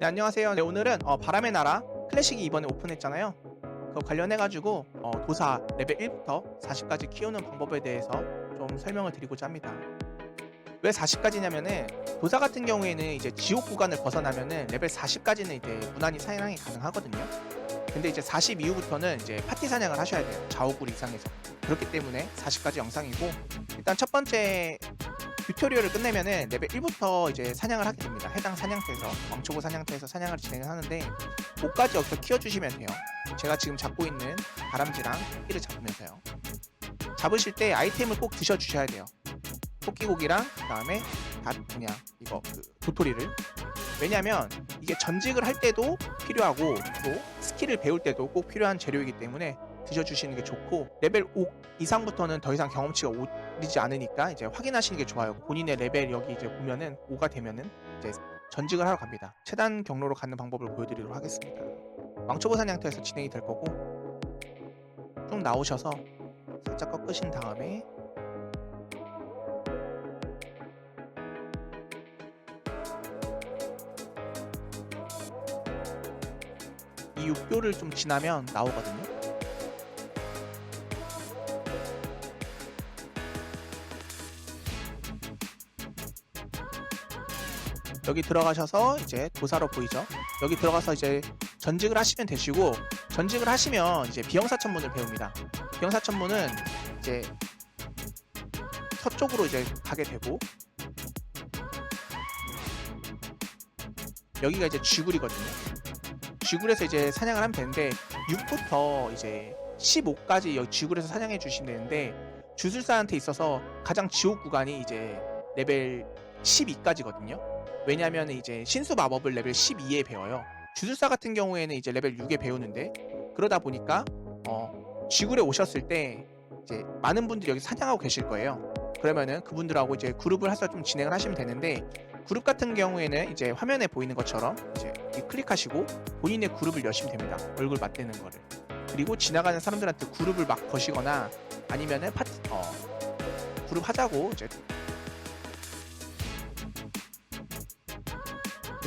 네, 안녕하세요. 네, 오늘은 어, 바람의 나라 클래식이 이번에 오픈했잖아요. 그거 관련해가지고 어, 도사 레벨 1부터 40까지 키우는 방법에 대해서 좀 설명을 드리고자 합니다. 왜 40까지냐면은 도사 같은 경우에는 이제 지옥 구간을 벗어나면은 레벨 40까지는 이제 무난히 사냥이 가능하거든요. 근데 이제 40 이후부터는 이제 파티 사냥을 하셔야 돼요. 좌우굴 이상에서. 그렇기 때문에 40까지 영상이고 일단 첫 번째 튜토리얼을 끝내면은 레벨 1부터 이제 사냥을 하게 됩니다. 해당 사냥터에서 왕초보 사냥터에서 사냥을 진행을 하는데 5까지 여기서 키워주시면 돼요. 제가 지금 잡고 있는 다람쥐랑 토끼를 잡으면서요. 잡으실 때 아이템을 꼭 드셔주셔야 돼요. 토끼고기랑 그 다음에 다 뭐냐 이거 그 도토리를 왜냐면 이게 전직을 할 때도 필요하고 또 스킬을 배울 때도 꼭 필요한 재료이기 때문에 드셔주시는 게 좋고 레벨 5 이상부터는 더 이상 경험치가 오르지 않으니까 이제 확인하시는 게 좋아요. 본인의 레벨 여기 이제 보면은 5가 되면은 이제 전직을 하러 갑니다. 최단 경로로 가는 방법을 보여드리도록 하겠습니다. 왕초보 사냥터에서 진행이 될 거고 쭉 나오셔서 살짝 꺾으신 다음에 이 육교를 좀 지나면 나오거든요. 여기 들어가셔서 이제 도사로 보이죠? 여기 들어가서 이제 전직을 하시면 되시고 전직을 하시면 이제 비영사천문을 배웁니다. 비영사천문은 이제 서쪽으로 이제 가게 되고 여기가 이제 쥐굴이거든요. 쥐굴에서 이제 사냥을 하면 되는데 6부터 이제 15까지 여기 쥐굴에서 사냥해 주시면 되는데 주술사한테 있어서 가장 지옥 구간이 이제 레벨 12까지거든요. 왜냐면 이제 신수 마법을 레벨 12에 배워요. 주술사 같은 경우에는 이제 레벨 6에 배우는데 그러다 보니까 어 쥐굴에 오셨을 때 이제 많은 분들이 여기 사냥하고 계실 거예요. 그러면은 그분들하고 이제 그룹을 해서 좀 진행을 하시면 되는데 그룹 같은 경우에는 이제 화면에 보이는 것처럼 이제 이 클릭하시고 본인의 그룹을 여시면 됩니다. 얼굴 맞대는 거를. 그리고 지나가는 사람들한테 그룹을 막 거시거나 아니면은 파티 어 그룹 하자고 이제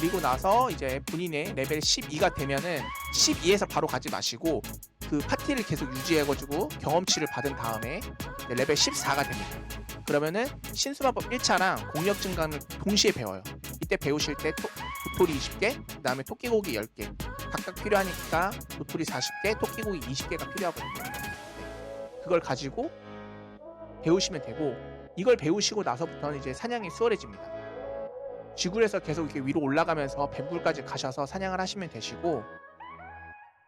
그리고 나서 이제 본인의 레벨 12가 되면은 12에서 바로 가지 마시고 그 파티를 계속 유지해가지고 경험치를 받은 다음에 레벨 14가 됩니다. 그러면은 신수마법 1차랑 공력 증강을 동시에 배워요. 이때 배우실 때 토, 도토리 20개, 그 다음에 토끼고기 10개. 각각 필요하니까 도토리 40개, 토끼고기 20개가 필요하거든요. 네. 그걸 가지고 배우시면 되고 이걸 배우시고 나서부터는 이제 사냥이 수월해집니다. 지굴에서 계속 이렇게 위로 올라가면서 뱀굴까지 가셔서 사냥을 하시면 되시고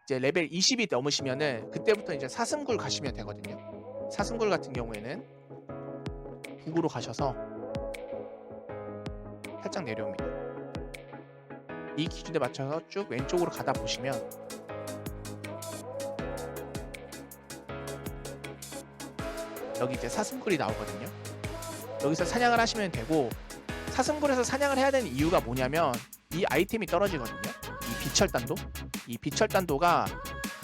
이제 레벨 20이 넘으시면은 그때부터 이제 사슴굴 가시면 되거든요. 사슴굴 같은 경우에는 북으로 가셔서 살짝 내려옵니다. 이 기준에 맞춰서 쭉 왼쪽으로 가다 보시면 여기 이제 사슴굴이 나오거든요. 여기서 사냥을 하시면 되고 사슴굴에서 사냥을 해야 되는 이유가 뭐냐면 이 아이템이 떨어지거든요. 이 비철단도. 이 비철단도가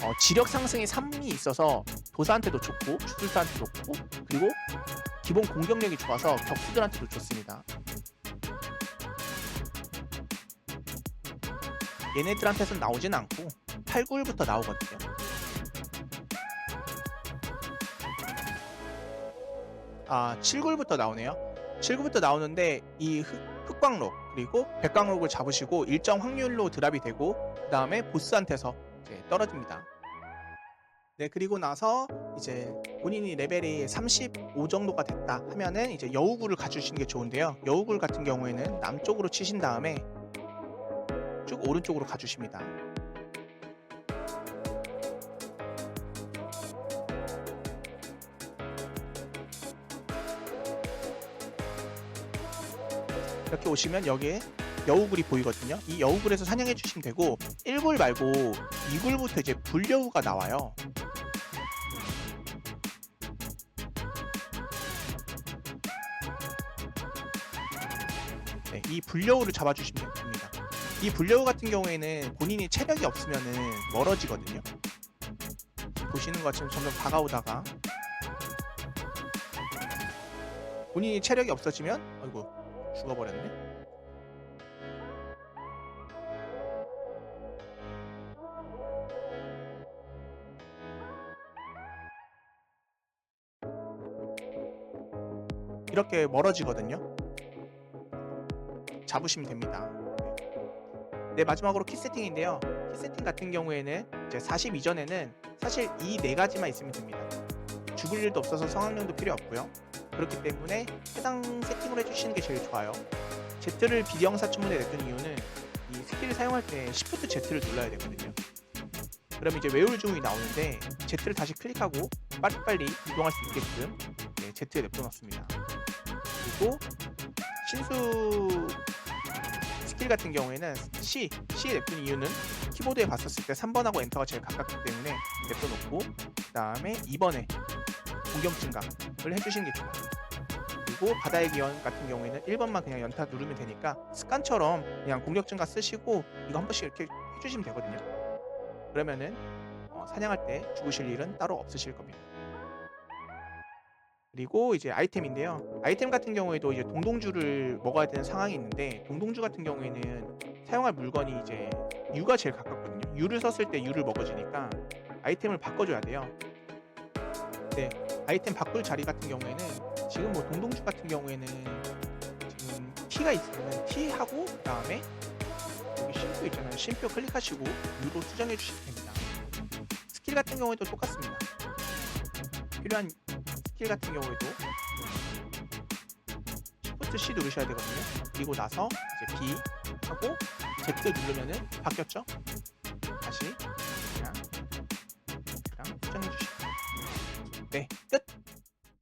어, 지력 상승의 3이 있어서 도사한테도 좋고 주술사한테도 좋고 그리고 기본 공격력이 좋아서 격수들한테도 좋습니다. 얘네들한테선 나오진 않고 8굴부터 나오거든요. 아 7굴부터 나오네요. 7굴부터 나오는데 이 흑, 흑광록 그리고 백광록을 잡으시고 일정 확률로 드랍이 되고 그 다음에 보스한테서 이제 떨어집니다. 네 그리고 나서 이제 본인이 레벨이 35 정도가 됐다 하면은 이제 여우굴을 가주시는 게 좋은데요. 여우굴 같은 경우에는 남쪽으로 치신 다음에 쭉 오른쪽으로 가주십니다. 이렇게 오시면 여기에 여우굴이 보이거든요. 이 여우굴에서 사냥해 주시면 되고 1굴 말고 2굴부터 이제 불여우가 나와요. 네, 이 불려우를 잡아주시면 됩니다. 이 불려우 같은 경우에는 본인이 체력이 없으면은 멀어지거든요. 보시는 것처럼 점점 다가오다가 본인이 체력이 없어지면 아이고 죽어버렸네? 이렇게 멀어지거든요? 잡으시면 됩니다. 네. 네 마지막으로 키세팅인데요. 키세팅 같은 경우에는 이제 40 이전에는 사실 이 네 가지만 있으면 됩니다. 죽을 일도 없어서 성학령도 필요 없고요. 그렇기 때문에 해당 세팅을 해주시는 게 제일 좋아요. Z를 비대형사 춘문에 냈던 이유는 이 스킬을 사용할 때 Shift Z를 눌러야 되거든요. 그럼 이제 외울 중이 나오는데 Z를 다시 클릭하고 빨리빨리 이동할 수 있게끔 네, Z에 냅둬놨습니다. 그리고 신수 스킬 같은 경우에는 C, C에 냅둔 이유는 키보드에 봤었을 때 3번하고 엔터가 제일 가깝기 때문에 냅둬놓고 그 다음에 2번에 공격 증가를 해주시는 게 좋아요. 그리고 바다의 기원 같은 경우에는 1번만 그냥 연타 누르면 되니까 습관처럼 그냥 공격 증가 쓰시고 이거 한 번씩 이렇게 해주시면 되거든요. 그러면은 어, 사냥할 때 죽으실 일은 따로 없으실 겁니다. 그리고 이제 아이템인데요. 아이템 같은 경우에도 이제 동동주를 먹어야 되는 상황이 있는데 동동주 같은 경우에는 사용할 물건이 이제 유가 제일 가깝거든요. 유를 썼을 때 유를 먹어주니까 아이템을 바꿔줘야 돼요. 네, 아이템 바꿀 자리 같은 경우에는 지금 뭐 동동주 같은 경우에는 지금 T가 있으면 T 하고 그 다음에 여기 쉼표 있잖아요. 쉼표 클릭하시고 유로 수정해 주시면 됩니다. 스킬 같은 경우에도 똑같습니다. 필요한 스킬 같은 경우에도 Shift C 누르셔야 되거든요. 그리고 나서 이제 B 하고 Z 누르면은 바뀌었죠? 다시 그냥 그냥 수정해 주시면 Okay. Good.